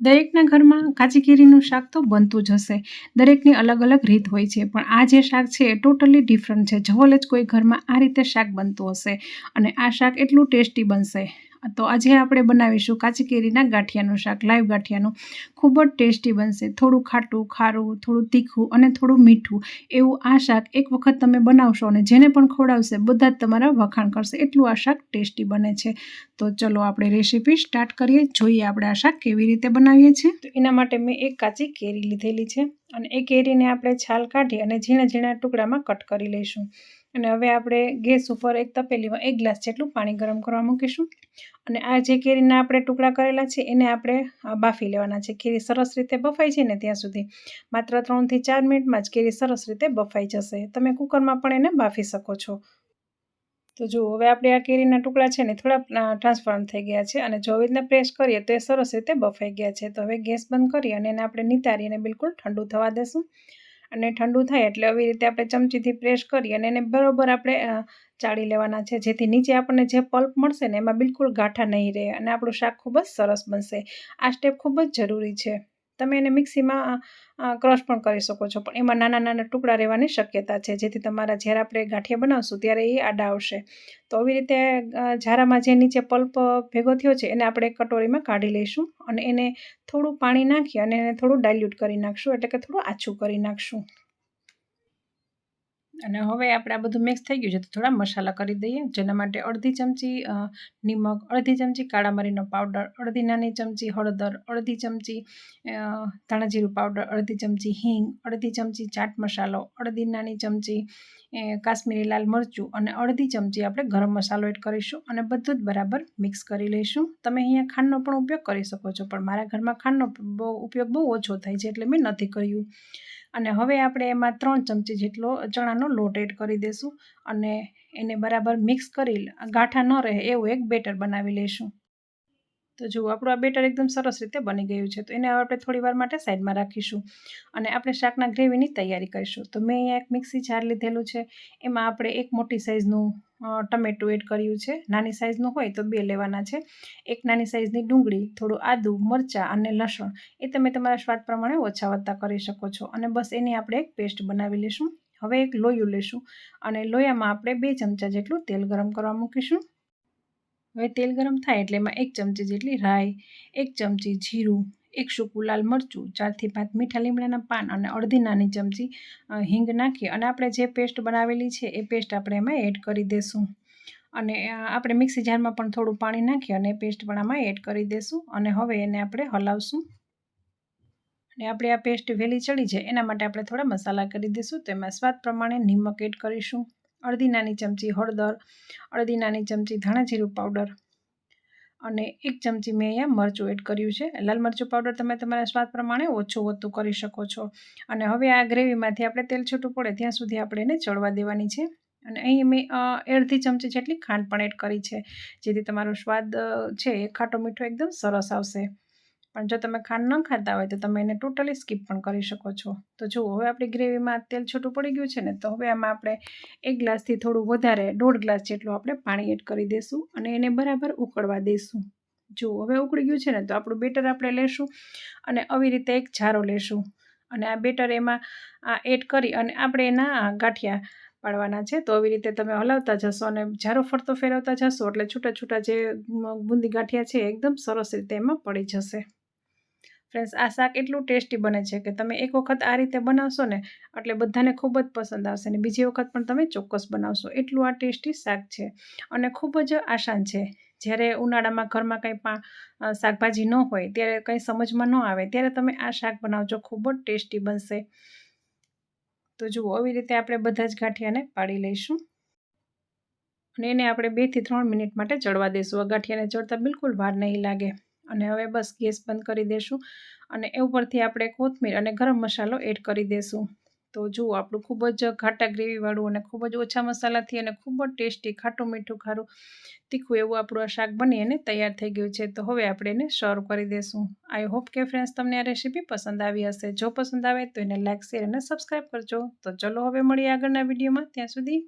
દરેકના ઘરમાં કાચી કેરીનું શાક તો બનતું જ હશે. દરેકની અલગ અલગ રીત હોય છે, પણ આ જે શાક છે એ ટોટલી ડિફરન્ટ છે. જવલ જ કોઈ ઘરમાં આ રીતે શાક બનતું હશે અને આ શાક એટલું ટેસ્ટી બનશે. તો આજે આપણે બનાવીશું કાચી કેરીના ગાંઠિયાનું શાક, લાઈવ ગાંઠિયાનું. ખૂબ જ ટેસ્ટી બનશે. થોડું ખાટું, ખારું, થોડું તીખું અને થોડું મીઠું. એવું આ શાક એક વખત તમે બનાવશો અને જેને પણ ખવડાવશે બધા જ તમારા વખાણ કરશે. એટલું આ શાક ટેસ્ટી બને છે. તો ચલો આપણે રેસીપી સ્ટાર્ટ કરીએ. જોઈએ આપણે આ શાક કેવી રીતે બનાવીએ છીએ. તો એના માટે મેં એક કાચી કેરી લીધેલી છે. અને એ કેરીને આપણે છાલ કાઢી અને ઝીણા ઝીણા ટુકડામાં કટ કરી લઈશું. અને હવે આપણે ગેસ ઉપર એક તપેલીમાં એક ગ્લાસ જેટલું પાણી ગરમ કરવા મૂકીશું. અને આ જે કેરીના આપણે ટુકડા કરેલા છે, એને આપણે બાફી લેવાના છે. કેરી સરસ રીતે બફાઈ છે ને ત્યાં સુધી. માત્ર ત્રણથી ચાર મિનિટમાં જ કેરી સરસ રીતે બફાઈ જશે. તમે કુકરમાં પણ એને બાફી શકો છો. તો જુઓ, હવે આપણે આ કેરીના ટુકડા છે ને થોડા ટ્રાન્સફોર્મ થઈ ગયા છે અને જો રીતના પ્રેસ કરીએ તો એ સરસ રીતે બફાઈ ગયા છે. તો હવે ગેસ બંધ કરી અને એને આપણે નિતારીને બિલકુલ ઠંડુ થવા દેશું. અને ઠંડુ થાય એટલે આવી રીતે આપણે ચમચીથી પ્રેસ કરી અને એને બરાબર આપણે ચાળી લેવાના છે. જેથી નીચે આપણને જે પલ્પ મળશે ને એમાં બિલકુલ ગાંઠા નહીં રહે અને આપણું શાક ખૂબ જ સરસ બનશે. આ સ્ટેપ ખૂબ જ જરૂરી છે. તમે એને મિક્સીમાં ક્રશ પણ કરી શકો છો. પણ એમાં નાના નાના ટુકડા રહેવાની શક્યતા છે. જેથી તમારા જ્યારે આપણે ગાંઠિયા બનાવશું ત્યારે એ આડા આવશે. તો આવી રીતે ઝારામાં જે નીચે પલ્પ ભેગો થયો છે, એને આપણે કટોરીમાં કાઢી લઈશું અને એને થોડું પાણી નાખી અને એને થોડું ડાયલ્યુટ કરી નાખશું. એટલે કે થોડું આછું કરી નાખશું. અને હવે આપણે આ બધું મિક્સ થઈ ગયું છે તો થોડા મસાલા કરી દઈએ. જેના માટે અડધી ચમચી નિમક, અડધી ચમચી કાળા મરીનો પાવડર અડધી નાની ચમચી હળદર, અડધી ચમચી ધાણાજીરું પાવડર અડધી ચમચી હિંગ, અડધી ચમચી ચાટ મસાલો, અડધી નાની ચમચી કાશ્મીરી લાલ મરચું અને અડધી ચમચી આપણે ગરમ મસાલો એડ કરીશું અને બધું જ બરાબર મિક્સ કરી લઈશું. તમે અહીંયા ખાંડનો પણ ઉપયોગ કરી શકો છો, પણ મારા ઘરમાં ખાંડનો ઉપયોગ બહુ ઓછો થાય છે એટલે મેં નથી કર્યું. અને હવે આપણે એમાં ત્રણ ચમચી જેટલો ચણાનો લોટ એડ કરી દઈશું અને એને બરાબર મિક્સ કરી ગાંઠા ન રહે એવું એક બેટર બનાવી લઈશું તો જુઓ, આપણું આ બેટર એકદમ સરસ રીતે બની ગયું છે. તો એને આપણે થોડી વાર માટે સાઈડમાં રાખીશું અને આપણે શાકના ગ્રેવીની તૈયારી કરીશું. તો મેં અહીંયા એક મિક્સી જાર લીધેલું છે. એમાં આપણે એક મોટી સાઇઝનું ટમેટું એડ કર્યું છે. નાની સાઇઝનું હોય તો બે લેવાના છે. એક નાની સાઇઝની ડુંગળી, થોડું આદું, મરચાં અને લસણ એ તમે તમારા સ્વાદ પ્રમાણે ઓછા વધતા કરી શકો છો. અને બસ એની આપણે એક પેસ્ટ બનાવી લઈશું હવે એક લોયું લેશું અને લોયામાં આપણે બે ચમચા જેટલું તેલ ગરમ કરવા મૂકીશું. હવે તેલ ગરમ થાય એટલે એમાં એક ચમચી જેટલી રાઈ, એક ચમચી જીરું એક સૂકું લાલ મરચું, ચારથી પાંચ મીઠા લીમડાના પાન અને અડધી નાની ચમચી હિંગ નાખી અને આપણે જે પેસ્ટ બનાવેલી છે એ પેસ્ટ આપણે એમાં એડ કરી દઈશું અને આપણે મિક્સી જારમાં પણ થોડું પાણી નાખી અને પેસ્ટ પણ આમાં એડ કરી દઈશું અને હવે એને આપણે હલાવશું. અને આપણે આ પેસ્ટ વહેલી ચડી જાય એના માટે આપણે થોડા મસાલા કરી દઈશું તેમાં સ્વાદ પ્રમાણે નિમક એડ કરીશું. અડધી નાની ચમચી હળદર, અડધી નાની ચમચી ધાણા જીરું પાવડર અને એક ચમચી મેં અહીંયા મરચું એડ કર્યું છે. લાલ મરચું પાવડર તમે તમારા સ્વાદ પ્રમાણે ઓછું વધતું કરી શકો છો. અને હવે આ ગ્રેવીમાંથી આપણે તેલ છૂટું પડે ત્યાં સુધી આપણે એને ચડવા દેવાની છે. અને અહીં મેં અડધી ચમચી જેટલી ખાંડ પણ એડ કરી છે. જેથી તમારો સ્વાદ છે એ ખાટો મીઠો એકદમ સરસ આવશે. પણ જો તમે ખાંડ ન ખાતા હોય તો તમે એને ટોટલી સ્કીપ પણ કરી શકો છો. તો જુઓ, હવે આપણી ગ્રેવીમાં તેલ છૂટું પડી ગયું છે ને, તો હવે આમાં આપણે એક ગ્લાસથી થોડું વધારે, દોઢ ગ્લાસ જેટલું આપણે પાણી એડ કરી દઈશું અને એને બરાબર ઉકળવા દઈશું જુઓ, હવે ઉકળી ગયું છે ને, તો આપણું બેટર આપણે લેશું અને આવી રીતે એક જારો લેશું. અને આ બેટર એમાં એડ કરી અને આપણે એના ગાંઠિયા પાડવાના છે. તો આવી રીતે તમે હલાવતા જશો અને જારો ફરતો ફેરવતા જશો એટલે છૂટા છૂટા જે બુંદી ગાંઠિયા છે એકદમ સરસ રીતે એમાં પડી જશે. ફ્રેન્ડ્સ આ શાક એટલું ટેસ્ટી બને છે કે તમે એક વખત આ રીતે બનાવશો ને, એટલે બધાને ખૂબ જ પસંદ આવશે ને બીજી વખત પણ તમે ચોક્કસ બનાવશો. એટલું આ ટેસ્ટી શાક છે અને ખૂબ જ આસાન છે. જ્યારે ઉનાળામાં ઘરમાં કંઈ પણ શાકભાજી ન હોય, ત્યારે કંઈ સમજમાં ન આવે, ત્યારે તમે આ શાક બનાવજો, ખૂબ જ ટેસ્ટી બનશે. તો જુઓ, આવી રીતે આપણે બધા જ ગાંઠિયાને પાડી લઈશું. અને એને આપણે બેથી ત્રણ મિનિટ માટે ચડવા દઈશું આ ગાંઠિયાને ચડતા બિલકુલ વાર નહીં લાગે. અને હવે બસ ગેસ બંધ કરી દેશું અને એ ઉપરથી આપણે કોથમીર અને ગરમ મસાલો એડ કરી દેશું. તો જુઓ, આપણું ખૂબ જ ઘાટા ગ્રેવીવાળું અને ખૂબ જ ઓછા મસાલાથી અને ખૂબ જ ટેસ્ટી ખાટું મીઠું ખારું તીખું એવું આપણું આ શાક બની અને તૈયાર થઈ ગયું છે. તો હવે આપણે એને સર્વ કરી દેશું. આઈ હોપ કે ફ્રેન્ડ્સ તમને આ રેસીપી પસંદ આવી હશે. જો પસંદ આવે તો એને લાઇક શેર અને સબસ્ક્રાઈબ કરજો. તો ચલો હવે મળીએ આગળના વિડીયોમાં ત્યાં સુધી